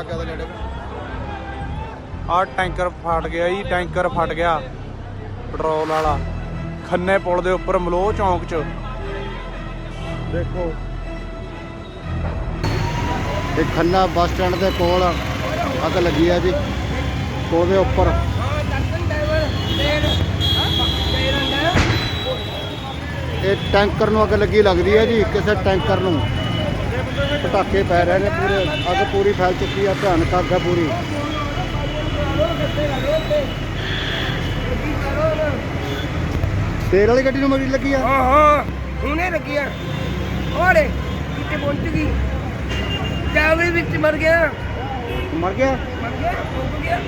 ਲੱਗ ਗਿਆ ਤੇ ਨੇੜੇ ਆ ਟੈਂਕਰ ਫਟ ਗਿਆ ਜੀ ਟੈਂਕਰ ਫਟ ਗਿਆ। ਪੈਟਰੋਲ ਵਾਲਾ। ਖੰਨੇ ਪੁਲ ਦੇ ਉੱਪਰ ਮਲੋਹ ਚੌਂਕ 'ਚ। ਦੇਖੋ। ਇਹ ਖੰਨਾ ਬੱਸ ਸਟੈਂਡ ਦੇ ਕੋਲ ਅੱਗ ਲੱਗੀ ਆ ਜੀ। ਉਹਦੇ ਉੱਪਰ। ਇਹ ਟੈਂਕਰ ਨੂੰ ਅੱਗ ਲੱਗੀ ਲੱਗਦੀ ਹੈ ਜੀ ਕਿਸੇ ਟੈਂਕਰ ਨੂੰ। ਪਟਾਕੇ ਪੈ ਰਹੇ ਨੇ ਪੂਰੇ ਅੱਗ ਪੂਰੀ ਫੈਲ ਚੁੱਕੀ ਆ ਭਿਆਨਕ ਅੱਗ ਹੈ ਪੂਰੀ। ਤੇਲ ਵਾਲੀ ਗੱਡੀ ਨੂੰ ਮਰੀ ਲੱਗੀ ਆ? ਹਾਂ ਹਾਂ ਹੁਣੇ ਲੱਗਿਆ ਓਰੇ ਕਿਤੇ ਪਹੁੰਚ ਗਈ। ਜਾਵੇ ਵਿੱਚ ਮਰ ਗਿਆ। ਮਰ ਗਿਆ? ਮਰ ਗਿਆ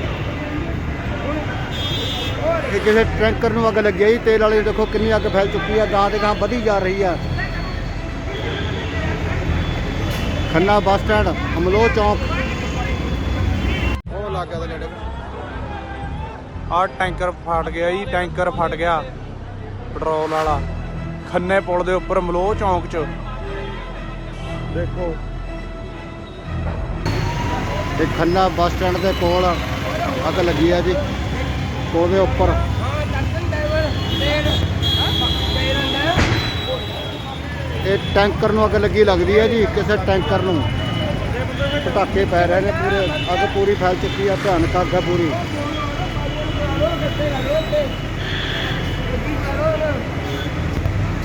ਇਹ ਕਿਸੇ ਟੈਂਕਰ ਨੂੰ ਅੱਗ ਲੱਗੀ ਆ ਜੀ ਤੇਲ ਵਾਲੇ ਦੇਖੋ ਕਿੰਨੀ ਅੱਗ ਫੈਲ ਚੁੱਕੀ ਆ ਗਾਂ ਦੇ ਗਾਂ ਵਧੀ ਜਾ ਰਹੀ ਆ। ਖੰਨਾ ਬੱਸ ਸਟੈਂਡ ਅਮਲੋ ਚੌਂਕ। ਉਹ ਲੱਗ ਤੇ ਨੇੜੇ। ਆ ਟੈਂਕਰ ਫਟ ਗਿਆ ਜੀ ਟੈਂਕਰ ਫਟ ਗਿਆ। ਪੈਟਰੋਲ ਵਾਲਾ। ਖੰਨੇ ਪੁਲ ਦੇ ਉੱਪਰ ਮਲੋਹ ਚੌਂਕ 'ਚ। ਦੇਖੋ। ਇਹ ਖੰਨਾ ਬੱਸ ਸਟੈਂਡ ਦੇ ਕੋਲ ਅੱਗ ਲੱਗੀ ਆ ਜੀ। ਉਹਦੇ ਉੱਪਰ ਹਾਂ ਚੱਕਨ ਡਰਾਈਵਰ ਤੇਲ ਤੇਲ ਅੰਦਰ ਇਹ ਟੈਂਕਰ ਨੂੰ ਅੱਗ ਲੱਗੀ ਲੱਗਦੀ ਹੈ ਜੀ ਕਿਸੇ ਟੈਂਕਰ ਨੂੰ। ਪਟਾਕੇ ਪੈ ਰਹੇ ਨੇ ਪੂਰੇ ਅੱਗ ਪੂਰੀ ਫੈਲ ਚੁੱਕੀ ਆ ਭਿਆਨਕ ਅੱਗ ਹੈ ਪੂਰੀ।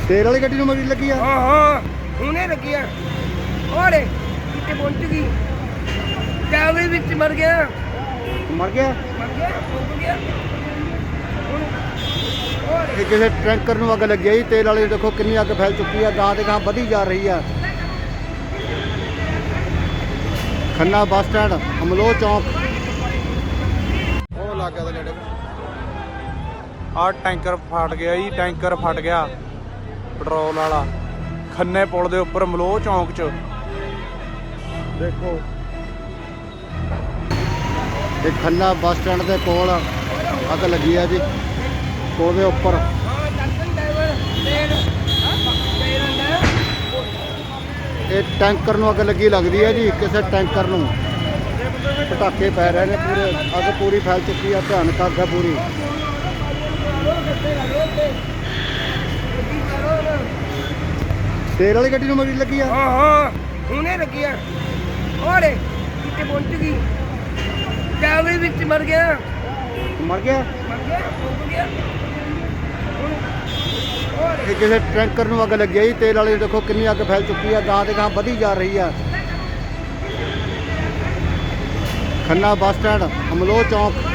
ਤੇਲ ਵਾਲੀ ਗੱਡੀ ਨੂੰ ਮਰੀ ਲੱਗੀ ਆ? ਹਾਂ ਹਾਂ ਹੁਣੇ ਲੱਗਿਆ ਓਰੇ ਕਿਤੇ ਪਹੁੰਚ ਗਈ। ਜਾਵੇ ਵਿੱਚ ਮਰ ਗਿਆ। ਮਰ ਗਿਆ? ਮਰ ਗਿਆ। ਇਹ ਕਿਸੇ ਟੈਂਕਰ ਨੂੰ ਅੱਗ ਲੱਗੀ ਜੀ ਤੇਲ ਵਾਲੇ ਦੇਖੋ ਕਿੰਨੀ ਅੱਗ ਫੈਲ ਚੁੱਕੀ ਆ ਗਾਂ ਦੇ ਗਾਂ ਵਧੀ ਜਾ ਰਹੀ ਆ ਖੰਨਾ ਬੱਸ ਸਟੈਂਡ ਅਮਲੋ ਚੌਂਕ। ਉਹ ਲੱਗ ਗਿਆ ਤੇ ਨੇੜੇ ਆ ਟੈਂਕਰ ਫਟ ਗਿਆ ਜੀ ਟੈਂਕਰ ਫਟ ਗਿਆ। ਪੈਟਰੋਲ ਵਾਲਾ। ਖੰਨੇ ਪੁਲ ਦੇ ਉੱਪਰ ਮਲੋਹ ਚੌਂਕ 'ਚ। ਦੇਖੋ। ਇਹ ਖੰਨਾ ਬੱਸ ਸਟੈਂਡ ਦੇ ਕੋਲ ਅੱਗ ਲੱਗੀ ਆ ਜੀ। ਉਹਦੇ ਉੱਪਰ। ਇਹ ਟੈਂਕਰ ਨੂੰ ਅੱਗ ਲੱਗੀ ਲੱਗਦੀ ਹੈ ਜੀ, ਕਿਸੇ ਟੈਂਕਰ ਨੂੰ। ਪਟਾਕੇ ਪੈ ਰਹੇ ਨੇ ਪੂਰੇ, ਅੱਗ ਪੂਰੀ ਫੈਲ ਚੁੱਕੀ ਆ, ਭਿਆਨਕ ਅੱਗ ਹੈ ਪੂਰੀ। ਤੇਲ ਵਾਲੀ ਗੱਡੀ ਨੂੰ ਮਰੀ ਲੱਗੀ ਆ? ਹਾਂ ਹਾਂ, ਹੁਣੇ ਲੱਗਿਆ ਓਰੇ ਕਿਤੇ ਪਹੁੰਚ ਗਈ। ਜਾਵੇ ਵਿੱਚ ਮਰ ਗਿਆ। ਮਰ ਗਿਆ ਮਰ ਗਿਆ? ਮੁੱਕ ਗਿਆ ਇਹ ਕਿਸੇ ਟੈਂਕਰ ਨੂੰ ਅੱਗ ਲੱਗੀ ਆ ਤੇਲ ਵਾਲੇ ਦੇਖੋ ਕਿੰਨੀ ਅੱਗ ਫੈਲ ਚੁੱਕੀ ਹੈ ਗਾਂ ਦੇ ਗਾਂ ਵਧੀ ਜਾ ਰਹੀ ਹੈ ਖੰਨਾ ਬੱਸ ਸਟੈਂਡ ਅਮਲੋ ਚੌਂਕ।